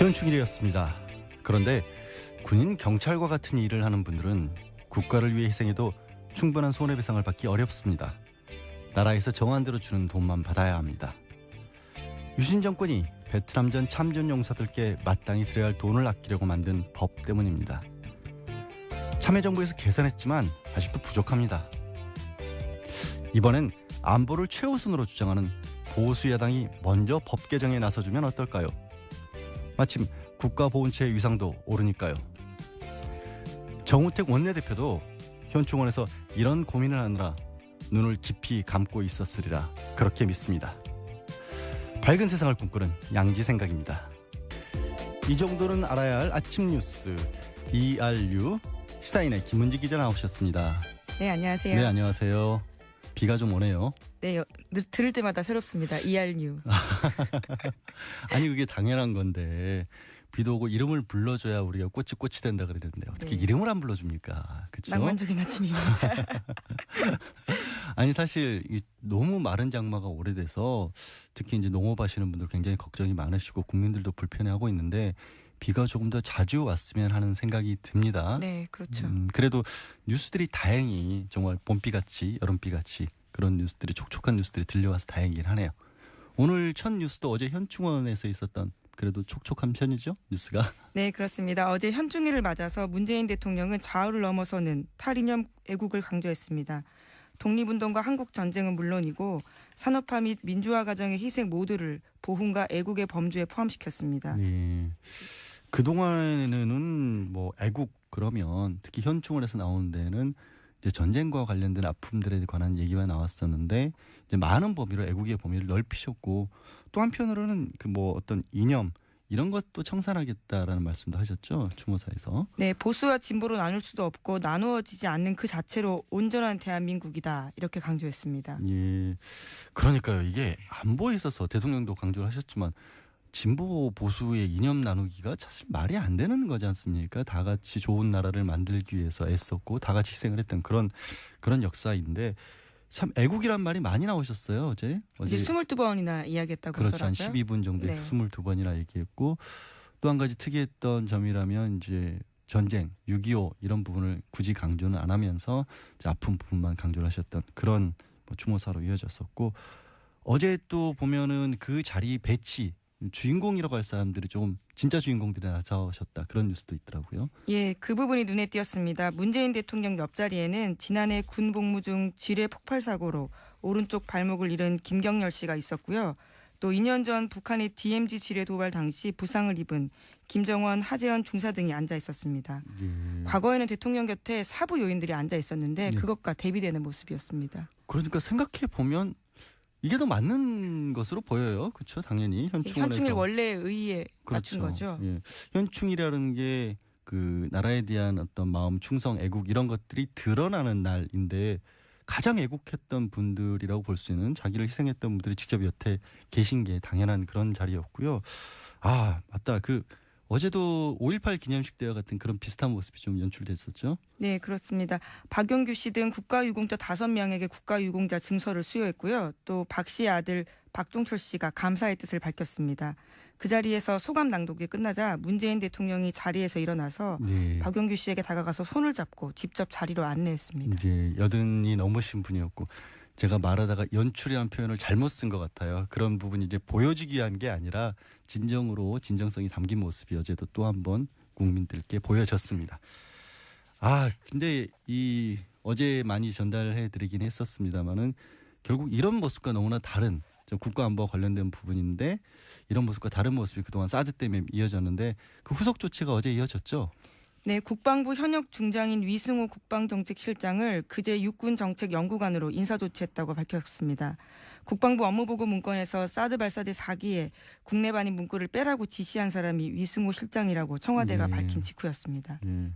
현충일이었습니다. 그런데 군인 경찰과 같은 일을 하는 분들은 국가를 위해 희생해도 충분한 손해배상을 받기 어렵습니다. 나라에서 정한 대로 주는 돈만 받아야 합니다. 유신 정권이 베트남전 참전 용사들께 마땅히 드려야 할 돈을 아끼려고 만든 법 때문입니다. 참여정부에서 개선했지만 아직도 부족합니다. 이번엔 안보를 최우선으로 주장하는 보수 야당이 먼저 법 개정에 나서주면 어떨까요? 마침 국가보훈처의 위상도 오르니까요. 정우택 원내대표도 현충원에서 이런 고민을 하느라 눈을 깊이 감고 있었으리라 그렇게 믿습니다. 밝은 세상을 꿈꾸는 양지 생각입니다. 이 정도는 알아야 할 아침 뉴스 ERU 시사인의 김은지 기자 나오셨습니다. 네, 안녕하세요. 네 안녕하세요. 비가 좀 오네요. 네, 여- 늘- 들을 때마다 새롭습니다. ERU. 아니 그게 당연한 건데 비도 오고 이름을 불러줘야 우리가 꽃이 꽃이 된다 그러는데 어떻게 네. 이름을 안 불러줍니까? 그렇죠? 낭만적인 아침입니다. 아니 사실 이 너무 마른 장마가 오래돼서 특히 이제 농업하시는 분들 굉장히 걱정이 많으시고 국민들도 불편해하고 있는데 비가 조금 더 자주 왔으면 하는 생각이 듭니다. 네, 그렇죠. 음, 그래도 뉴스들이 다행히 정말 봄비 같이 여름비 같이 그런 뉴스들이 촉촉한 뉴스들이 들려와서 다행이긴 하네요. 오늘 첫 뉴스도 어제 현충원에서 있었던 그래도 촉촉한 편이죠 뉴스가. 네, 그렇습니다. 어제 현충일을 맞아서 문재인 대통령은 좌우를 넘어서는 탈이념 애국을 강조했습니다. 독립운동과 한국 전쟁은 물론이고 산업화 및 민주화 과정의 희생 모두를 보훈과 애국의 범주에 포함시켰습니다. 네. 그 동안에는 뭐 애국 그러면 특히 현충원에서 나오는 데는 이제 전쟁과 관련된 아픔들에 관한 얘기가 나왔었는데 이제 많은 범위로 애국의 범위를 넓히셨고 또 한편으로는 그 뭐 어떤 이념 이런 것도 청산하겠다라는 말씀도 하셨죠 추모사에서. 네, 보수와 진보로 나눌 수도 없고 나누어지지 않는 그 자체로 온전한 대한민국이다 이렇게 강조했습니다. 예. 그러니까요. 이게 안보에 있어서 대통령도 강조를 하셨지만 진보 보수의 이념 나누기가 사실 말이 안 되는 거지 않습니까? 다 같이 좋은 나라를 만들기 위해서 애썼고 다 같이 희생을 했던 그런 그런 역사인데 참 애국이란 말이 많이 나오셨어요 어제. 이제 22번이나 이야기했다고 그렇죠. 한 하더라고요. 12분 정도에 네. 22번이나 얘기했고 또 한 가지 특이했던 점이라면 이제 전쟁, 6.25 이런 부분을 굳이 강조는 안 하면서 아픈 부분만 강조를 하셨던 그런 뭐 추모사로 이어졌었고 어제 또 보면은 그 자리 배치 주인공이라고 할 사람들이 조금 진짜 주인공들이 나서셨다 그런 뉴스도 있더라고요. 예, 그 부분이 눈에 띄었습니다. 문재인 대통령 옆자리에는 지난해 군 복무 중 지뢰 폭발 사고로 오른쪽 발목을 잃은 김경열 씨가 있었고요. 또 2년 전 북한의 DMZ 지뢰 도발 당시 부상을 입은 김정원, 하재헌 중사 등이 앉아 있었습니다. 예. 과거에는 대통령 곁에 사부 요인들이 앉아 있었는데 네. 그것과 대비되는 모습이었습니다. 그러니까 생각해 보면 이게 더 맞는 것으로 보여요. 그렇죠? 당연히 현충원에서 현충일 원래 의의에 맞춘 그렇죠. 거죠. 예. 현충이라는 게 그 나라에 대한 어떤 마음, 충성, 애국 이런 것들이 드러나는 날인데 가장 애국했던 분들이라고 볼 수 있는 자기를 희생했던 분들이 직접 여태 계신 게 당연한 그런 자리였고요. 아 맞다 그 어제도 5.18 기념식 때와 같은 그런 비슷한 모습이 좀 연출됐었죠. 네, 그렇습니다. 박용규 씨 등 국가유공자 다섯 명에게 국가유공자 증서를 수여했고요. 또 박 씨의 아들 박종철 씨가 감사의 뜻을 밝혔습니다. 그 자리에서 소감 낭독이 끝나자 문재인 대통령이 자리에서 일어나서 네. 박용규 씨에게 다가가서 손을 잡고 직접 자리로 안내했습니다. 이제 여든이 넘으신 분이었고 제가 말하다가 연출이라는 표현을 잘못 쓴 것 같아요. 그런 부분이 이제 보여주기 위한 게 아니라 진정으로 진정성이 담긴 모습이 어제도 또 한 번 국민들께 보여졌습니다. 아 근데 이 어제 많이 전달해 드리긴 했었습니다만은 결국 이런 모습과 너무나 다른 저 국가안보와 관련된 부분인데 이런 모습과 다른 모습이 그동안 사드 때문에 이어졌는데 그 후속 조치가 어제 이어졌죠. 네, 국방부 현역 중장인 위승호 국방정책실장을 그제 육군 정책 연구관으로 인사 조치했다고 밝혔습니다. 국방부 업무보고 문건에서 사드 발사대 4기에 국내 반입 문구를 빼라고 지시한 사람이 위승호 실장이라고 청와대가 네. 밝힌 직후였습니다. 예.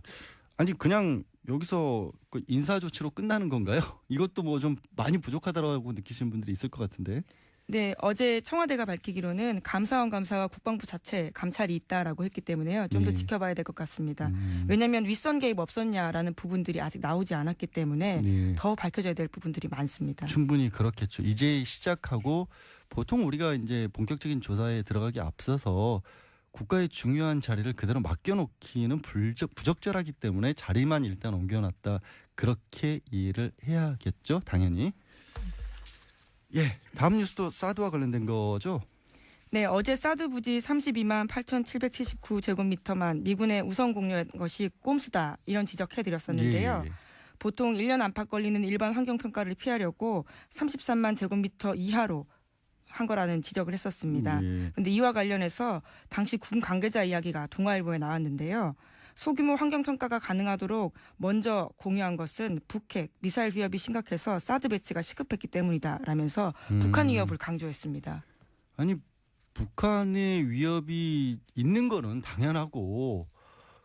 아니 그냥 여기서 그 인사 조치로 끝나는 건가요? 이것도 뭐 좀 많이 부족하다고 느끼시는 분들이 있을 것 같은데. 네, 어제 청와대가 밝히기로는 감사원 감사와 국방부 자체 감찰이 있다라고 했기 때문에요. 좀더 네. 지켜봐야 될 것 같습니다. 음, 왜냐하면 윗선 개입 없었냐라는 부분들이 아직 나오지 않았기 때문에 네. 더 밝혀져야 될 부분들이 많습니다. 충분히 그렇겠죠. 이제 시작하고 보통 우리가 이제 본격적인 조사에 들어가기 앞서서 국가의 중요한 자리를 그대로 맡겨놓기는 불적, 부적절하기 때문에 자리만 일단 옮겨놨다 그렇게 이해를 해야겠죠 당연히 예 다음 뉴스도 사드와 관련된 거죠 네, 어제 사드 부지 32만 8,779 제곱미터만 미군에 우선 공유한 것이 꼼수다 이런 지적해 드렸었는데요. 예, 예. 보통 1년 안팎 걸리는 일반 환경 평가를 피하려고 33만 제곱미터 이하로 한 거라는 지적을 했었습니다. 예. 근데 이와 관련해서 당시 군 관계자 이야기가 동아일보에 나왔는데요. 소규모 환경 평가가 가능하도록 먼저 공유한 것은 북핵 미사일 위협이 심각해서 사드 배치가 시급했기 때문이다라면서 북한 음. 위협을 강조했습니다. 아니 북한의 위협이 있는 거는 당연하고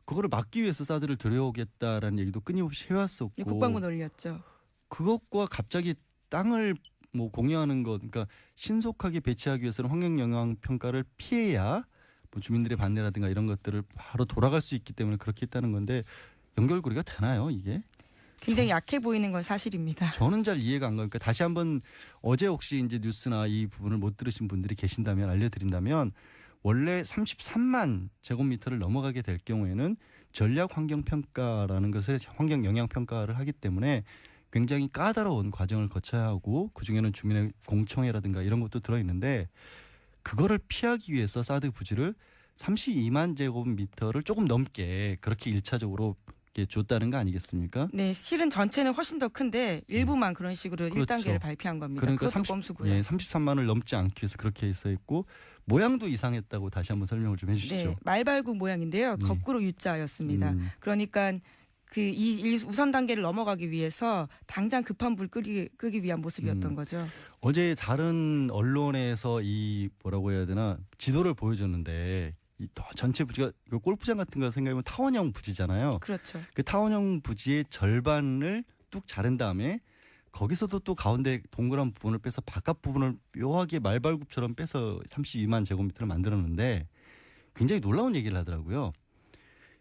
그거를 막기 위해서 사드를 들여오겠다라는 얘기도 끊임없이 해왔었고 이 국방부 논리였죠. 그것과 갑자기 땅을 뭐 공유하는 것 그러니까 신속하게 배치하기 위해서는 환경 영향 평가를 피해야 뭐 주민들의 반대라든가 이런 것들을 바로 돌아갈 수 있기 때문에 그렇게 했다는 건데 연결고리가 되나요 이게? 굉장히 약해 보이는 건 사실입니다. 저는 잘 이해가 안 가니까 다시 한번 어제 혹시 이제 뉴스나 이 부분을 못 들으신 분들이 계신다면 알려드린다면 원래 33만 제곱미터를 넘어가게 될 경우에는 전략 환경 평가라는 것을 환경 영향 평가를 하기 때문에 굉장히 까다로운 과정을 거쳐야 하고 그 중에는 주민의 공청회라든가 이런 것도 들어 있는데 그거를 피하기 위해서 사드 부지를 32만 제곱미터를 조금 넘게 그렇게 일차적으로 이렇게 줬다는 거 아니겠습니까? 네, 실은 전체는 훨씬 더 큰데 일부만 그런 식으로 음. 그렇죠. 1단계를 발표한 겁니다. 그러니까 그것도 30 꼼수고요. 예, 33만을 넘지 않기 위해서 그렇게 해서 했고 모양도 이상했다고 다시 한번 설명을 좀 해주시죠. 네, 말발굽 모양인데요. 네. 거꾸로 U자였습니다. 음, 그러니까 그이 우선 단계를 넘어가기 위해서 당장 급한 불 끄기, 끄기 위한 모습이었던 음. 거죠. 어제 다른 언론에서 이 뭐라고 해야 되나 지도를 보여줬는데 이 더- 전체 부지가 골프장 같은 거 생각하면 타원형 부지잖아요. 그렇죠. 그 타원형 부지의 절반을 뚝 자른 다음에 거기서도 또 가운데 동그란 부분을 빼서 바깥 부분을 묘하게 말발굽처럼 빼서 32만 제곱미터를 만들었는데 굉장히 놀라운 얘기를 하더라고요.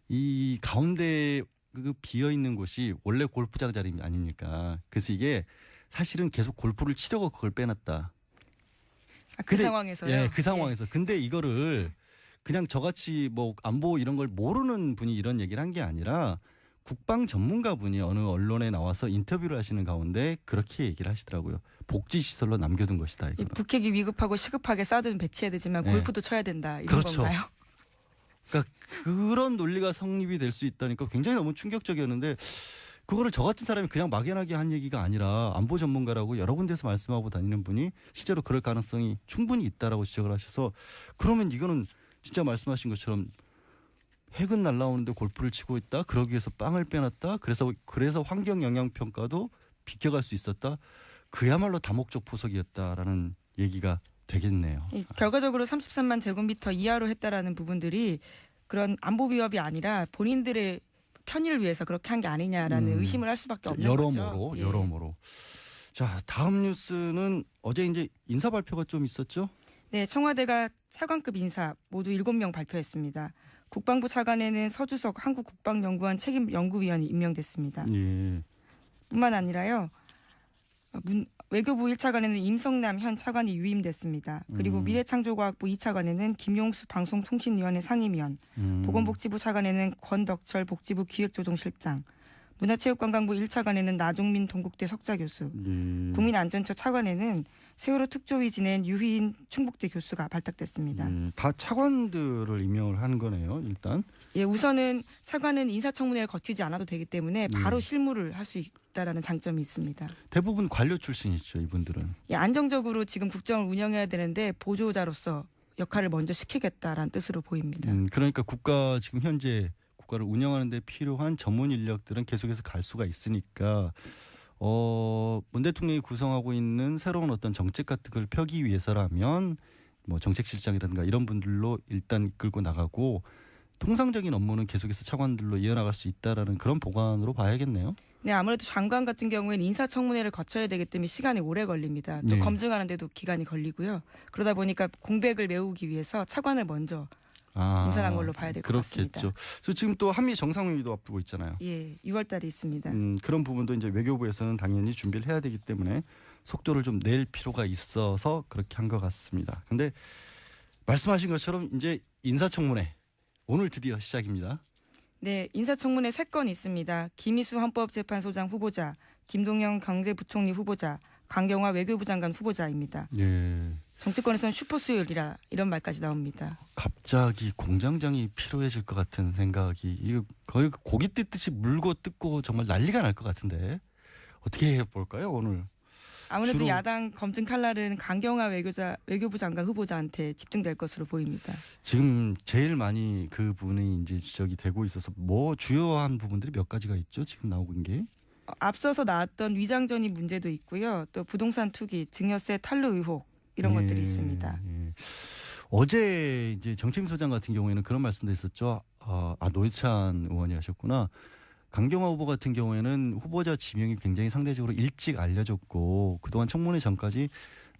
이 가운데 그 비어 있는 곳이 원래 골프장 자리 아닙니까? 그래서 이게 사실은 계속 골프를 치려고 그걸 빼놨다. 아, 그 근데- 상황에서요. 예, 그 상황에서. 근데 이거를 그냥 저같이 뭐 안보 이런 걸 모르는 분이 이런 얘기를 한 게 아니라 국방 전문가 분이 어느 언론에 나와서 인터뷰를 하시는 가운데 그렇게 얘기를 하시더라고요. 복지 시설로 남겨둔 것이다 이 이거는. 북핵이 위급하고 시급하게 사드는 배치해야 되지만 네. 골프도 쳐야 된다 이런 그렇죠. 건가요? 그러니까 그런 논리가 성립이 될 수 있다니까 굉장히 너무 충격적이었는데 그거를 저 같은 사람이 그냥 막연하게 한 얘기가 아니라 안보 전문가라고 여러 군데서 말씀하고 다니는 분이 실제로 그럴 가능성이 충분히 있다라고 지적을 하셔서 그러면 이거는 진짜 말씀하신 것처럼 핵은 날라오는데 골프를 치고 있다. 그러기 위해서 빵을 빼놨다. 그래서 그래서 환경 영향 평가도 비껴갈 수 있었다. 그야말로 다목적 포석이었다라는 얘기가 되겠네요. 이 결과적으로 33만 제곱미터 이하로 했다라는 부분들이 그런 안보 위협이 아니라 본인들의 편의를 위해서 그렇게 한 게 아니냐라는 음. 의심을 할 수밖에 없는 여러모로 거죠. 예. 여러모로. 자 다음 뉴스는 어제 이제 인사 발표가 좀 있었죠. 네, 청와대가 차관급 인사 모두 7명 발표했습니다. 국방부 차관에는 서주석 한국국방연구원 책임 연구위원이 임명됐습니다. 예. 뿐만 아니라요. 어, 문, 외교부 1차관에는 임성남 현 차관이 유임됐습니다. 그리고 음. 미래창조과학부 2차관에는 김용수 방송통신위원회 상임위원, 음. 보건복지부 차관에는 권덕철 복지부 기획조정실장, 문화체육관광부 1차관에는 나종민 동국대 석좌 교수, 예. 국민안전처 차관에는 세월호 특조위 지낸 유희인 충북대 교수가 발탁됐습니다. 예. 다 차관들을 임명을 하는 거네요. 일단. 예, 우선은 차관은 인사청문회를 거치지 않아도 되기 때문에 바로 음. 실무를 할 수 있다라는 장점이 있습니다. 대부분 관료 출신이죠. 이분들은. 예, 안정적으로 지금 국정을 운영해야 되는데 보조자로서 역할을 먼저 시키겠다라는 뜻으로 보입니다. 음, 그러니까 국가 지금 현재 국가를 운영하는 데 필요한 전문 인력들은 계속해서 갈 수가 있으니까 어, 문 대통령이 구성하고 있는 새로운 어떤 정책 같은 걸 펴기 위해서라면 뭐 정책실장이라든가 이런 분들로 일단 이끌고 나가고 통상적인 업무는 계속해서 차관들로 이어나갈 수 있다라는 그런 보관으로 봐야겠네요. 네, 아무래도 장관 같은 경우에는 인사청문회를 거쳐야 되기 때문에 시간이 오래 걸립니다. 또 네. 검증하는데도 기간이 걸리고요. 그러다 보니까 공백을 메우기 위해서 차관을 먼저 아, 인사한 걸로 봐야 될 것 같습니다. 그렇겠죠. 그래서 지금 또 한미 정상회의도 앞두고 있잖아요. 예, 6월달에 있습니다. 음, 그런 부분도 이제 외교부에서는 당연히 준비를 해야 되기 때문에 속도를 좀 낼 필요가 있어서 그렇게 한 것 같습니다. 근데 말씀하신 것처럼 이제 인사청문회 오늘 드디어 시작입니다. 네, 인사청문회 세 건 있습니다. 김희수 헌법재판소장 후보자, 김동영 경제부총리 후보자, 강경화 외교부 장관 후보자입니다. 예. 정치권에서는 슈퍼수요일이라 이런 말까지 나옵니다. 갑자기 공장장이 필요해질 것 같은 생각이 이거 거의 고기 뜯듯이 물고 뜯고 정말 난리가 날 것 같은데 어떻게 해 볼까요 오늘? 아무래도 야당 검증 칼날은 강경화 외교자 외교부 장관 후보자한테 집중될 것으로 보입니다. 지금 제일 많이 그 부분이 이제 지적이 되고 있어서 뭐 주요한 부분들이 몇 가지가 있죠 지금 나오고 있는 게. 어, 앞서서 나왔던 위장전입 문제도 있고요. 또 부동산 투기, 증여세 탈루 의혹 이런 예, 것들이 있습니다. 예. 어제 이제 정책위 소장 같은 경우에는 그런 말씀도 있었죠. 아, 아 노회찬 의원이 하셨구나. 강경화 후보 같은 경우에는 후보자 지명이 굉장히 상대적으로 일찍 알려졌고 그동안 청문회 전까지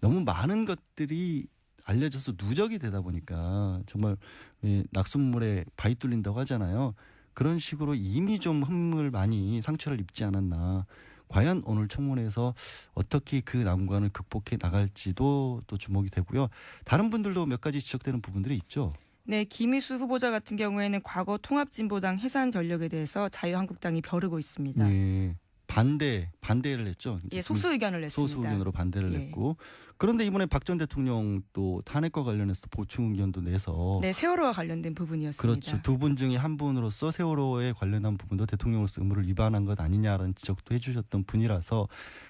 너무 많은 것들이 알려져서 누적이 되다 보니까 정말 예, 낙숫물에 바위 뚫린다고 하잖아요. 그런 식으로 이미 좀 흠을 많이 상처를 입지 않았나. 과연 오늘 청문회에서 어떻게 그 난관을 극복해 나갈지도 또 주목이 되고요. 다른 분들도 몇 가지 지적되는 부분들이 있죠. 네, 김희수 후보자 같은 경우에는 과거 통합진보당 해산 전력에 대해서 자유한국당이 벼르고 있습니다. 예. 반대 반대를 했죠. 예, 속수 의견을 냈습니다. 소수 의견으로 반대를 예. 냈고 그런데 이번에 박 전 대통령 또 탄핵과 관련해서 보충 의견도 내서 네, 세월호와 관련된 부분이었습니다. 그렇죠. 두 분 중에 한 분으로서 세월호에 관련한 부분도 대통령으로서 의무를 위반한 것 아니냐라는 지적도 해주셨던 분이라서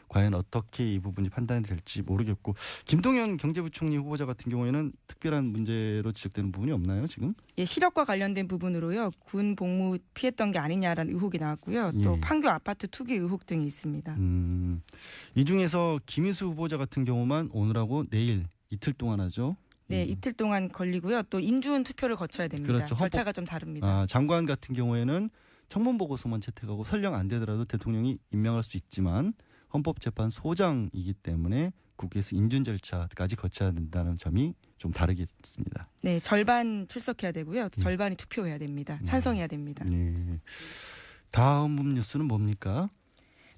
과연 어떻게 이 부분이 판단이 될지 모르겠고 김동연 경제부총리 후보자 같은 경우에는 특별한 문제로 지적되는 부분이 없나요 지금? 예, 시력과 관련된 부분으로요. 군 복무 피했던 게 아니냐라는 의혹이 나왔고요. 또 예. 판교 아파트 투기 의혹 등이 있습니다. 음, 이 중에서 김희수 후보자 같은 경우만 오늘하고 내일 이틀 동안 하죠. 네, 음. 이틀 동안 걸리고요. 또 인준 투표를 거쳐야 됩니다. 그렇죠. 헌법- 절차가 좀 다릅니다. 아, 장관 같은 경우에는 청문 보고서만 채택하고 설령 안 되더라도 대통령이 임명할 수 있지만 헌법재판 소장이기 때문에 국회에서 인준 절차까지 거쳐야 된다는 점이 좀 다르겠습니다. 네, 절반 출석해야 되고요. 또 음. 절반이 투표해야 됩니다. 음. 찬성해야 됩니다. 네. 다음 뉴스는 뭡니까?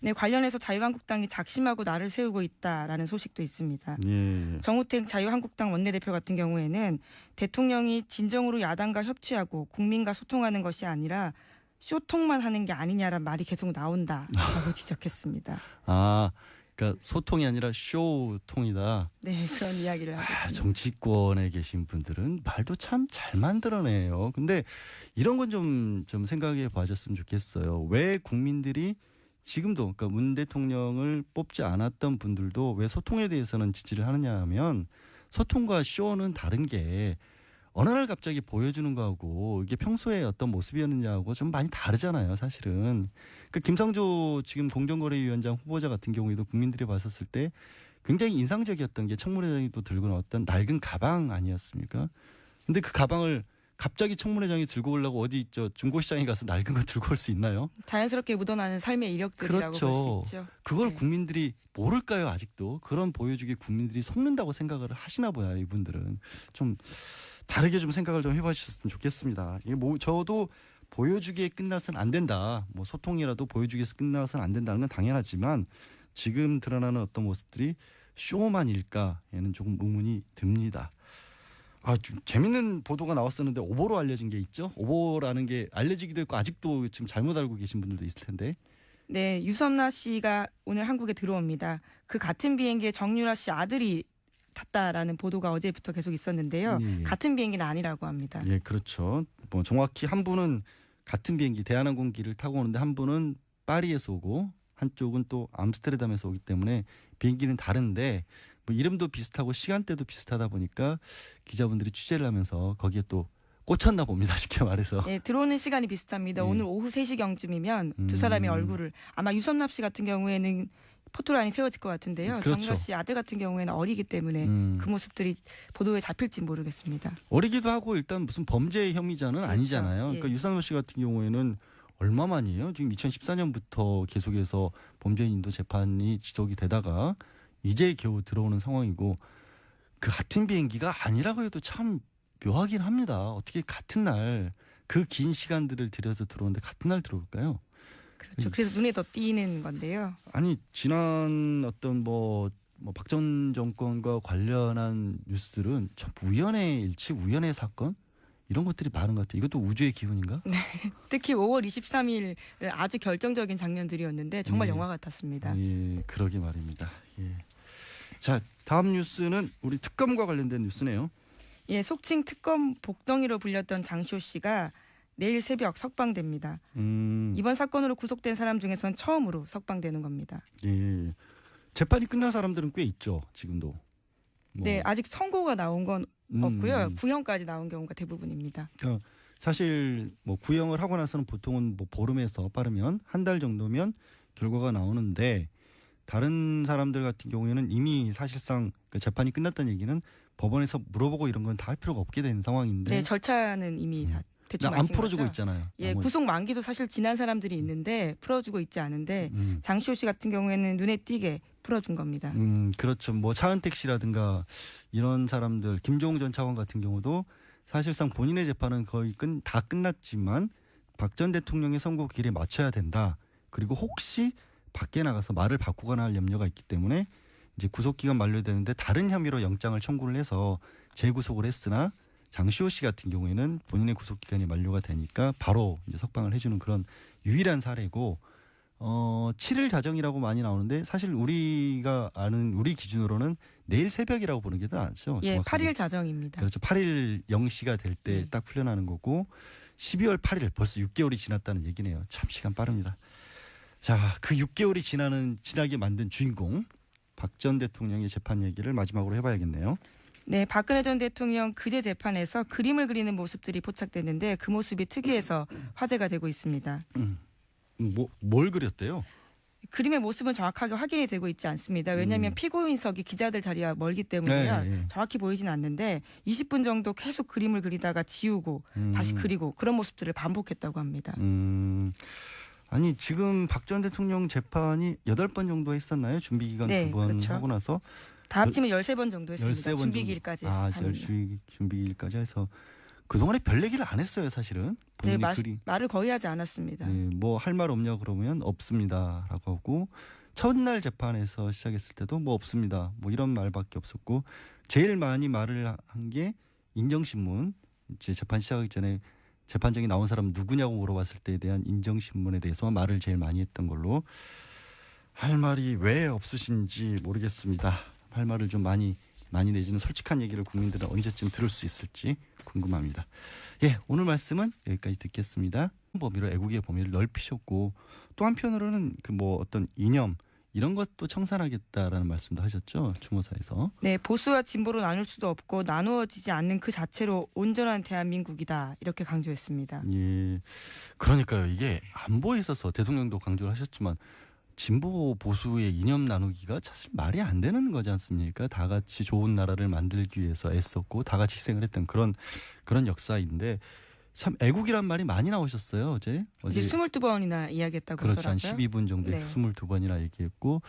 네, 관련해서 자유한국당이 작심하고 나를 세우고 있다라는 소식도 있습니다. 예. 정우택 자유한국당 원내대표 같은 경우에는 대통령이 진정으로 야당과 협치하고 국민과 소통하는 것이 아니라 쇼통만 하는 게 아니냐란 말이 계속 나온다라고 지적했습니다. 아, 그러니까 소통이 아니라 쇼통이다. 네, 그런 이야기를 하고 아, 있습니다. 정치권에 계신 분들은 말도 참 잘 만들어내요. 근데 이런 건 좀좀 생각해 봐줬으면 좋겠어요. 왜 국민들이 지금도 그러니까 문 대통령을 뽑지 않았던 분들도 왜 소통에 대해서는 지지를 하느냐 하면 소통과 쇼는 다른 게 어느 날 갑자기 보여주는 거하고 이게 평소에 어떤 모습이었느냐하고 좀 많이 다르잖아요, 사실은. 그 김상조 지금 공정거래위원장 후보자 같은 경우에도 국민들이 봤었을 때 굉장히 인상적이었던 게 청문회장이 또 들고 나왔던 낡은 가방 아니었습니까? 근데 그 가방을 갑자기 청문회장이 들고 오려고 어디 저 중고시장에 가서 낡은 거 들고 올 수 있나요? 자연스럽게 묻어나는 삶의 이력들이라고 그렇죠. 볼수 있죠. 그걸 네. 국민들이 모를까요 아직도 그런 보여주기 국민들이 속는다고 생각을 하시나 봐요 이분들은 좀 다르게 좀 생각을 좀 해봐 주셨으면 좋겠습니다 이게 뭐 저도 보여주기에 끝나서는 안 된다 뭐 소통이라도 보여주기에서 끝나서는 안 된다는 건 당연하지만 지금 드러나는 어떤 모습들이 쇼만일까에는 조금 의문이 듭니다. 아, 좀 재밌는 보도가 나왔었는데 오보로 알려진 게 있죠. 오보라는 게 알려지기도 했고 아직도 지금 잘못 알고 계신 분들도 있을 텐데. 네, 유섬나 씨가 오늘 한국에 들어옵니다. 그 같은 비행기에 정유라 씨 아들이 탔다라는 보도가 어제부터 계속 있었는데요. 예, 예. 같은 비행기는 아니라고 합니다. 예, 그렇죠. 뭐 정확히 한 분은 같은 비행기 대한항공기를 타고 오는데 한 분은 파리에서 오고 한쪽은 또 암스테르담에서 오기 때문에 비행기는 다른데 뭐 이름도 비슷하고 시간대도 비슷하다 보니까 기자분들이 취재를 하면서 거기에 또 꽂혔나 봅니다. 쉽게 말해서. 네, 들어오는 시간이 비슷합니다. 예. 오늘 오후 3시경쯤이면 음. 두 사람의 얼굴을 아마 유섬납 씨 같은 경우에는 포토라인이 세워질 것 같은데요. 그렇죠. 정유라 씨 아들 같은 경우에는 어리기 때문에 음. 그 모습들이 보도에 잡힐지 모르겠습니다. 어리기도 하고 일단 무슨 범죄 혐의자는 그렇죠. 아니잖아요. 예. 그러니까 유산호 씨 같은 경우에는 얼마 만이에요? 지금 2014년부터 계속해서 범죄인도 재판이 지속이 되다가 이제 겨우 들어오는 상황이고 그 같은 비행기가 아니라고 해도 참 묘하긴 합니다. 어떻게 같은 날 그 긴 시간들을 들여서 들어오는데 같은 날 그렇죠. 들어올까요? 음. 그래서 눈에 더 띄는 건데요. 아니 지난 어떤 뭐 뭐 박전 정권과 관련한 뉴스들은 참 우연의 일치, 우연의 사건 이런 것들이 많은 것 같아요. 이것도 우주의 기운인가? 특히 5월 23일 아주 결정적인 장면들이었는데 정말 예. 영화 같았습니다. 예, 그러게 말입니다. 예. 자, 다음 뉴스는 우리 특검과 관련된 뉴스네요. 예, 속칭 특검 복덩이로 불렸던 장시호 씨가 내일 새벽 석방됩니다. 음, 이번 사건으로 구속된 사람 중에선 처음으로 석방되는 겁니다. 예. 재판이 끝난 사람들은 꽤 있죠. 지금도. 뭐, 네, 아직 선고가 나온 건 음, 없고요. 음. 구형까지 나온 경우가 대부분입니다. 그러니까 사실 뭐 구형을 하고 나서는 보통은 뭐 보름에서 빠르면 한 달 정도면 결과가 나오는데 다른 사람들 같은 경우에는 이미 사실상 그 재판이 끝났다는 얘기는 법원에서 물어보고 이런 건 다 할 필요가 없게 된 상황인데 네, 절차는 이미 다 대충 안 풀어주고 거죠. 있잖아요. 예, 나머지. 구속 만기도 사실 지난 사람들이 있는데 풀어주고 있지 않은데 음. 장시호 씨 같은 경우에는 눈에 띄게 풀어준 겁니다. 음, 그렇죠. 뭐 차은택 씨라든가 이런 사람들, 김종웅 전 차관 같은 경우도 사실상 본인의 재판은 거의 끝, 다 끝났지만 박 전 대통령의 선고 길에 맞춰야 된다. 그리고 혹시 밖에 나가서 말을 바꾸거나 할 염려가 있기 때문에 이제 구속 기간 만료되는데 다른 혐의로 영장을 청구를 해서 재구속을 했으나 장시호 씨 같은 경우에는 본인의 구속 기간이 만료가 되니까 바로 이제 석방을 해주는 그런 유일한 사례고 어 7일 자정이라고 많이 나오는데 사실 우리가 아는 우리 기준으로는 내일 새벽이라고 보는 게더 낫죠. 예, 정확하게. 8일 자정입니다. 그렇죠. 8일 0시가 될때 네. 딱 풀려나는 거고 12월 8일 벌써 6개월이 지났다는 얘기네요. 참 시간 빠릅니다. 자, 그 6개월이 지나는 지나게 만든 주인공 박 전 대통령의 재판 얘기를 마지막으로 해봐야겠네요. 네, 박근혜 전 대통령 그제 재판에서 그림을 그리는 모습들이 포착됐는데 그 모습이 특이해서 화제가 되고 있습니다. 뭐뭘 그렸대요? 그림의 모습은 정확하게 확인이 되고 있지 않습니다. 왜냐하면 음. 피고인석이 기자들 자리와 멀기 때문에요. 네, 네. 정확히 보이진 않는데 20분 정도 계속 그림을 그리다가 지우고 음. 다시 그리고 그런 모습들을 반복했다고 합니다. 음. 아니 지금 박 전 대통령 재판이 여덟 번 정도 했었나요? 준비 기간 네, 두번 그렇죠. 하고 나서 다 합치면 13번 정도 했습니다. 13번 준비기일까지 아, 하면요. 열주기 준비일까지 해서 그동안에 별 얘기를 안 했어요, 사실은. 네, 본인이 말, 그리 말을 거의 하지 않았습니다. 네, 뭐할 말 없냐 그러면 없습니다라고 하고 첫날 재판에서 시작했을 때도 뭐 없습니다. 뭐 이런 말밖에 없었고 제일 많이 말을 한 게 인정신문 이제 재판 시작하기 전에 재판장이 나온 사람 누구냐고 물어봤을 때에 대한 인정신문에 대해서만 말을 제일 많이 했던 걸로 할 말이 왜 없으신지 모르겠습니다. 할 말을 좀 많이 많이 내지는 솔직한 얘기를 국민들은 언제쯤 들을 수 있을지 궁금합니다. 예, 오늘 말씀은 여기까지 듣겠습니다. 범위로 애국의 범위를 넓히셨고 또 한편으로는 그 뭐 어떤 이념 이런 것도 청산하겠다라는 말씀도 하셨죠 추모사에서. 네, 보수와 진보로 나눌 수도 없고 나누어지지 않는 그 자체로 온전한 대한민국이다 이렇게 강조했습니다. 예, 그러니까요 이게 안보에 있어서 대통령도 강조를 하셨지만 진보 보수의 이념 나누기가 사실 말이 안 되는 거지 않습니까? 다 같이 좋은 나라를 만들기 위해서 애썼고 다 같이 희생을 했던 그런 그런 역사인데 참 애국이란 말이 많이 나오셨어요 어제. 이제 22번이나 이야기했다고 그렇죠. 한 하더라고요. 12분 정도에 네. 22번이나 얘기했고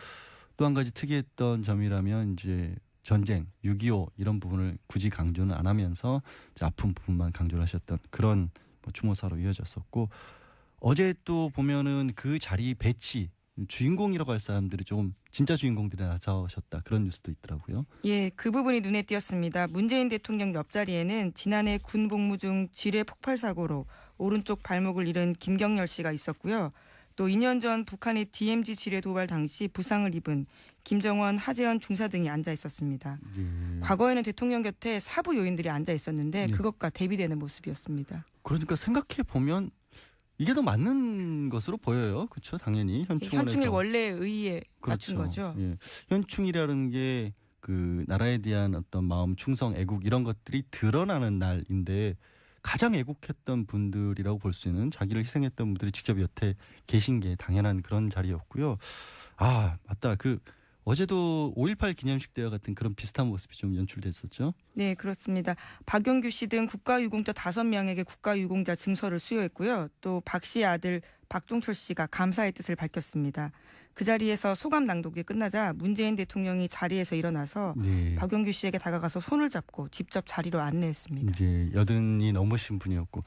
또 한 가지 특이했던 점이라면 이제 전쟁, 6.25 이런 부분을 굳이 강조는 안 하면서 아픈 부분만 강조를 하셨던 그런 뭐 추모사로 이어졌었고 어제 또 보면은 그 자리 배치 주인공이라고 할 사람들이 조금 진짜 주인공들이 나서셨다 그런 뉴스도 있더라고요. 예, 그 부분이 눈에 띄었습니다. 문재인 대통령 옆자리에는 지난해 군 복무 중 지뢰 폭발 사고로 오른쪽 발목을 잃은 김경열 씨가 있었고요. 또 2년 전 북한의 DMZ 지뢰 도발 당시 부상을 입은 김정원, 하재헌 중사 등이 앉아 있었습니다. 예. 과거에는 대통령 곁에 사부 요인들이 앉아 있었는데 네. 그것과 대비되는 모습이었습니다. 그러니까 생각해 보면 이게 더 맞는 것으로 보여요. 그렇죠? 당연히 현충원에서 현충일 원래 의의에 맞춘 거죠. 예. 현충이라는 게 그 나라에 대한 어떤 마음, 충성, 애국 이런 것들이 드러나는 날인데 가장 애국했던 분들이라고 볼 수 있는 자기를 희생했던 분들이 직접 여태 계신 게 당연한 그런 자리였고요. 아 맞다 그 어제도 5.18 기념식 때와 같은 그런 비슷한 모습이 좀 연출됐었죠. 네, 그렇습니다. 박용규 씨 등 국가유공자 다섯 명에게 국가유공자 증서를 수여했고요. 또 박 씨의 아들 박종철 씨가 감사의 뜻을 밝혔습니다. 그 자리에서 소감 낭독이 끝나자 문재인 대통령이 자리에서 일어나서 네. 박용규 씨에게 다가가서 손을 잡고 직접 자리로 안내했습니다. 이제 여든이 넘으신 분이었고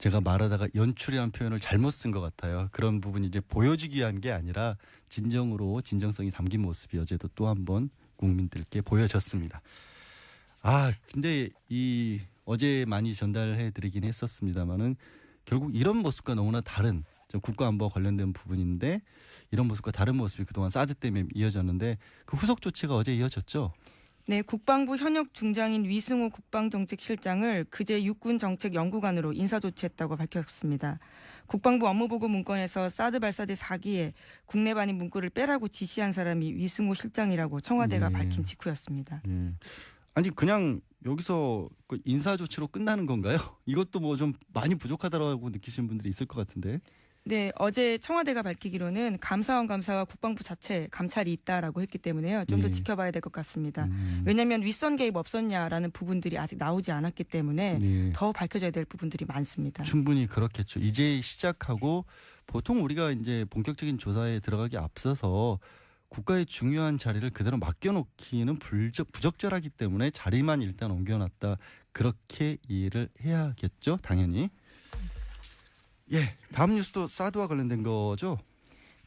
제가 말하다가 연출이라는 표현을 잘못 쓴 것 같아요. 그런 부분이 이제 보여주기 위한 게 아니라 진정으로 진정성이 담긴 모습이 어제도 또 한 번 국민들께 보여졌습니다. 아 근데 이 어제 많이 전달해 드리긴 했었습니다만은 결국 이런 모습과 너무나 다른 좀 국가안보와 관련된 부분인데 이런 모습과 다른 모습이 그동안 사드 때문에 이어졌는데 그 후속 조치가 어제 이어졌죠. 네, 국방부 현역 중장인 위승호 국방정책실장을 그제 육군정책연구관으로 인사조치했다고 밝혔습니다. 국방부 업무보고 문건에서 사드 발사대 4기에 국내 반입 문구를 빼라고 지시한 사람이 위승호 실장이라고 청와대가 네. 밝힌 직후였습니다. 예. 아니 그냥 여기서 그 인사 조치로 끝나는 건가요? 이것도 뭐 좀 많이 부족하다고 느끼시는 분들이 있을 것 같은데. 네, 어제 청와대가 밝히기로는 감사원 감사와 국방부 자체 감찰이 있다라고 했기 때문에요. 좀더 네. 지켜봐야 될 것 같습니다. 음, 왜냐하면 윗선 개입 없었냐라는 부분들이 아직 나오지 않았기 때문에 네. 더 밝혀져야 될 부분들이 많습니다. 충분히 그렇겠죠. 이제 시작하고 보통 우리가 이제 본격적인 조사에 들어가기 앞서서 국가의 중요한 자리를 그대로 맡겨놓기는 불적, 부적절하기 때문에 자리만 일단 옮겨놨다 그렇게 이해를 해야겠죠. 당연히. 예, 다음 뉴스도 사드와 관련된 거죠.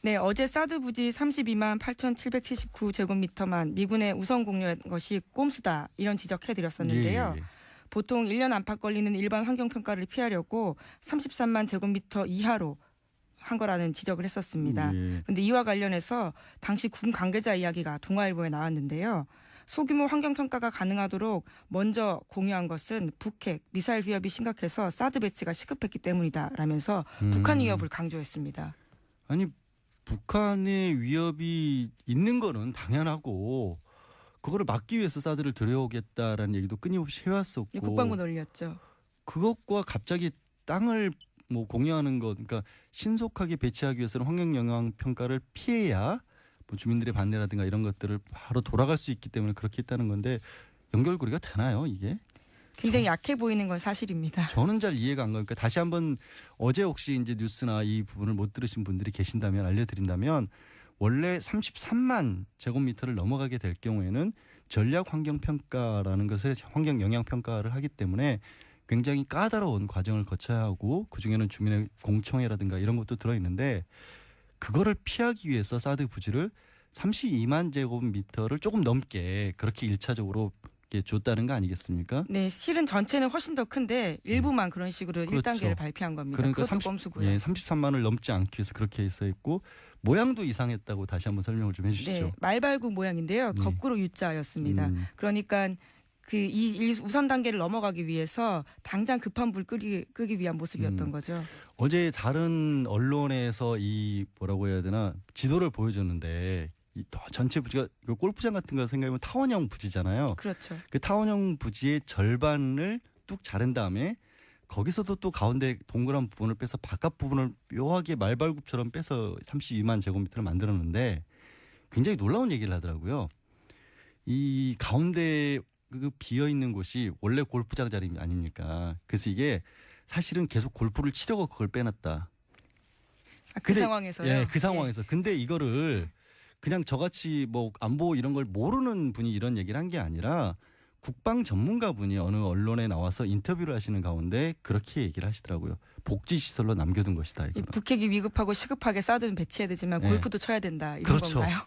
네, 어제 사드 부지 32만 8,779 제곱미터만 미군에 우선 공유한 것이 꼼수다 이런 지적해 드렸었는데요. 예, 예, 예. 보통 1년 안팎 걸리는 일반 환경 평가를 피하려고 33만 제곱미터 이하로 한 거라는 지적을 했었습니다. 예. 근데 이와 관련해서 당시 군 관계자 이야기가 동아일보에 나왔는데요. 소규모 환경 평가가 가능하도록 먼저 공유한 것은 북핵 미사일 위협이 심각해서 사드 배치가 시급했기 때문이다라면서 북한 음. 위협을 강조했습니다. 아니 북한의 위협이 있는 거는 당연하고 그거를 막기 위해서 사드를 들여오겠다라는 얘기도 끊임없이 해왔었고 이 국방부 논리였죠. 그것과 갑자기 땅을 뭐 공유하는 것 그러니까 신속하게 배치하기 위해서는 환경 영향 평가를 피해야 뭐 주민들의 반대라든가 이런 것들을 바로 돌아갈 수 있기 때문에 그렇게 했다는 건데 연결고리가 되나요 이게? 굉장히 약해 보이는 건 사실입니다. 저는 잘 이해가 안 가니까 다시 한번 어제 혹시 이제 뉴스나 이 부분을 못 들으신 분들이 계신다면 알려드린다면 원래 33만 제곱미터를 넘어가게 될 경우에는 전략 환경 평가라는 것을 환경 영향 평가를 하기 때문에 굉장히 까다로운 과정을 거쳐야 하고 그 중에는 주민의 공청회라든가 이런 것도 들어 있는데 그거를 피하기 위해서 사드 부지를 32만 제곱미터를 조금 넘게 그렇게 일차적으로 줬다는 거 아니겠습니까? 네, 실은 전체는 훨씬 더 큰데 일부만 그런 식으로 음. 그렇죠. 1단계를 발표한 겁니다. 그러니까 그것도 30 꼼수고요. 예, 33만을 넘지 않기 위해서 그렇게 해서 있고 모양도 이상했다고 다시 한번 설명을 좀 해주시죠. 네, 말발굽 모양인데요. 네. 거꾸로 U자였습니다. 음, 그러니까 그이 우선 단계를 넘어가기 위해서 당장 급한 불 끄기, 끄기 위한 모습이었던 음. 거죠. 어제 다른 언론에서 이 뭐라고 해야 되나 지도를 보여줬는데 이 더- 전체 부지가 이거 골프장 같은 거 생각하면 타원형 부지잖아요. 그렇죠. 그 타원형 부지의 절반을 뚝 자른 다음에 거기서도 또 가운데 동그란 부분을 빼서 바깥 부분을 묘하게 말발굽처럼 빼서 32만 제곱미터를 만들었는데 굉장히 놀라운 얘기를 하더라고요. 이 가운데 그 비어 있는 곳이 원래 골프장 자리 아닙니까? 그래서 이게 사실은 계속 골프를 치려고 그걸 빼놨다. 아, 그 근데- 상황에서요. 예, 그 상황에서. 근데 이거를 그냥 저같이 뭐 안보 이런 걸 모르는 분이 이런 얘기를 한 게 아니라 국방 전문가 분이 어느 언론에 나와서 인터뷰를 하시는 가운데 그렇게 얘기를 하시더라고요. 복지 시설로 남겨둔 것이다. 이 이거는. 북핵이 위급하고 시급하게 사드는 배치해야 되지만 네. 골프도 쳐야 된다 이런 그렇죠. 건가요?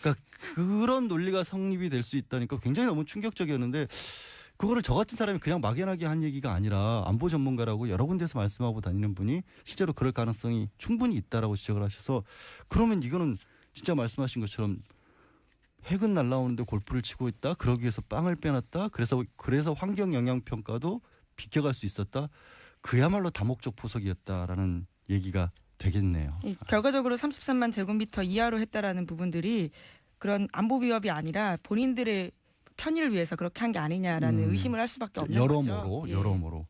그러니까 그런 논리가 성립이 될 수 있다니까 굉장히 너무 충격적이었는데 그거를 저 같은 사람이 그냥 막연하게 한 얘기가 아니라 안보 전문가라고 여러 군데서 말씀하고 다니는 분이 실제로 그럴 가능성이 충분히 있다라고 지적을 하셔서 그러면 이거는 진짜 말씀하신 것처럼 핵은 날라오는데 골프를 치고 있다. 그러기 위해서 빵을 빼놨다. 그래서 그래서 환경 영향 평가도 비켜갈 수 있었다. 그야말로 다목적 포석이었다라는 얘기가 되겠네요. 이 결과적으로 33만 제곱미터 이하로 했다라는 부분들이 그런 안보 위협이 아니라 본인들의 편의를 위해서 그렇게 한 게 아니냐라는 음. 의심을 할 수밖에 없는 여러모로 거죠. 예. 여러모로.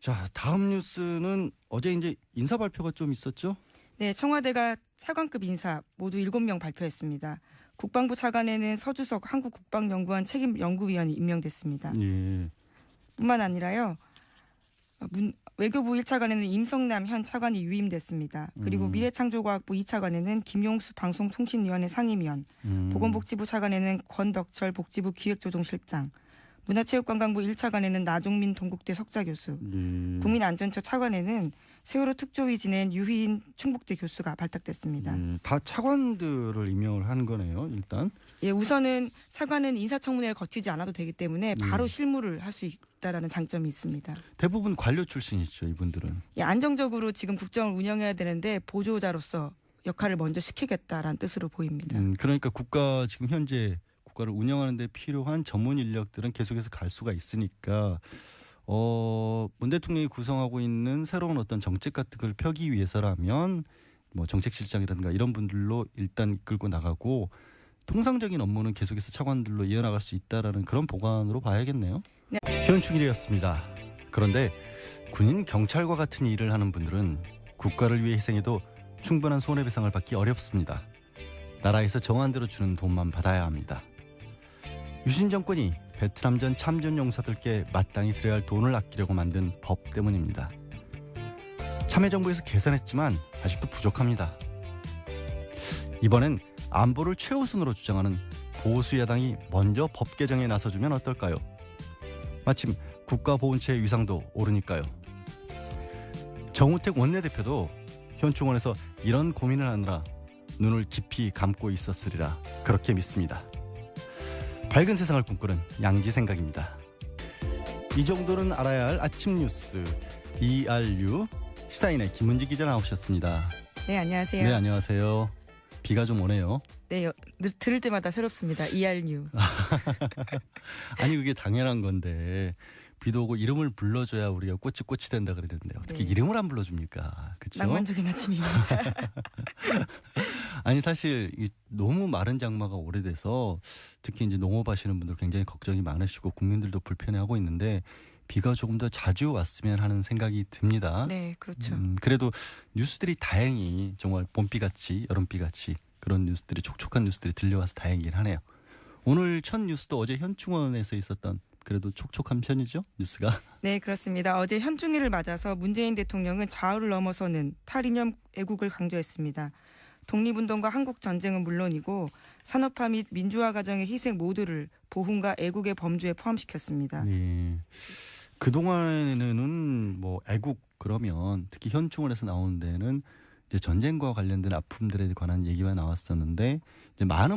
자 다음 뉴스는 어제 이제 인사 발표가 좀 있었죠. 네, 청와대가 차관급 인사 모두 7명 발표했습니다. 국방부 차관에는 서주석 한국국방연구원 책임 연구위원이 임명됐습니다. 예. 뿐만 아니라요. 어, 문, 외교부 1차관에는 임성남 현 차관이 유임됐습니다. 그리고 음. 미래창조과학부 2차관에는 김용수 방송통신위원회 상임위원, 음. 보건복지부 차관에는 권덕철 복지부 기획조정실장, 문화체육관광부 1차관에는 나종민 동국대 석좌 교수, 음, 국민안전처 차관에는 세월호 특조위 지낸 유희인 충북대 교수가 발탁됐습니다. 음, 다 차관들을 임명을 한 거네요. 일단 예, 우선은 차관은 인사청문회를 거치지 않아도 되기 때문에 바로 음. 실무를 할 수 있다라는 장점이 있습니다. 대부분 관료 출신이죠. 이분들은. 예, 안정적으로 지금 국정을 운영해야 되는데 보조자로서 역할을 먼저 시키겠다라는 뜻으로 보입니다. 음, 그러니까 국가 지금 현재 국가를 운영하는 데 필요한 전문 인력들은 계속해서 갈 수가 있으니까 어, 문 대통령이 구성하고 있는 새로운 어떤 정책 같은 걸 펴기 위해서라면 뭐 정책실장이라든가 이런 분들로 일단 끌고 나가고 통상적인 업무는 계속해서 차관들로 이어나갈 수 있다라는 그런 보관으로 봐야겠네요. 네. 현충일이었습니다. 그런데 군인 경찰과 같은 일을 하는 분들은 국가를 위해 희생해도 충분한 손해배상을 받기 어렵습니다. 나라에서 정한 대로 주는 돈만 받아야 합니다. 유신 정권이 베트남전 참전 용사들께 마땅히 드려야 할 돈을 아끼려고 만든 법 때문입니다. 참여정부에서 계산했지만 아직도 부족합니다. 이번엔 안보를 최우선으로 주장하는 보수 야당이 먼저 법 개정에 나서주면 어떨까요? 마침 국가보훈처의 위상도 오르니까요. 정우택 원내대표도 현충원에서 이런 고민을 하느라 눈을 깊이 감고 있었으리라 그렇게 믿습니다. 밝은 세상을 꿈꾸는 양지 생각입니다. 이 정도는 알아야 할 아침 뉴스 ERU 시사인의 김은지 기자 나오셨습니다. 네, 안녕하세요. 네 안녕하세요. 비가 좀 오네요. 네, 여- 늘- 들을 때마다 새롭습니다. ERU. 아니 그게 당연한 건데 비도 오고 이름을 불러줘야 우리가 꽃이 꽃이 된다 그러는데 어떻게 네. 이름을 안 불러줍니까? 그렇죠? 낭만적인 아침입니다. 아니 사실 이 너무 마른 장마가 오래돼서 특히 이제 농업하시는 분들 굉장히 걱정이 많으시고 국민들도 불편해하고 있는데 비가 조금 더 자주 왔으면 하는 생각이 듭니다. 네, 그렇죠. 음, 그래도 뉴스들이 다행히 정말 봄비 같이 여름비 같이 그런 뉴스들이 촉촉한 뉴스들이 들려와서 다행이긴 하네요. 오늘 첫 뉴스도 어제 현충원에서 있었던 그래도 촉촉한 편이죠 뉴스가. 네, 그렇습니다. 어제 현충일을 맞아서 문재인 대통령은 좌우를 넘어서는 탈이념 애국을 강조했습니다. 독립운동과 한국 전쟁은 물론이고 산업화 및 민주화 과정의 희생 모두를 보훈과 애국의 범주에 포함시켰습니다. 네. 그 동안에는 뭐 애국 그러면 특히 현충원에서 나오는 데는 이제 전쟁과 관련된 아픔들에 관한 얘기가 나왔었는데 이제 많은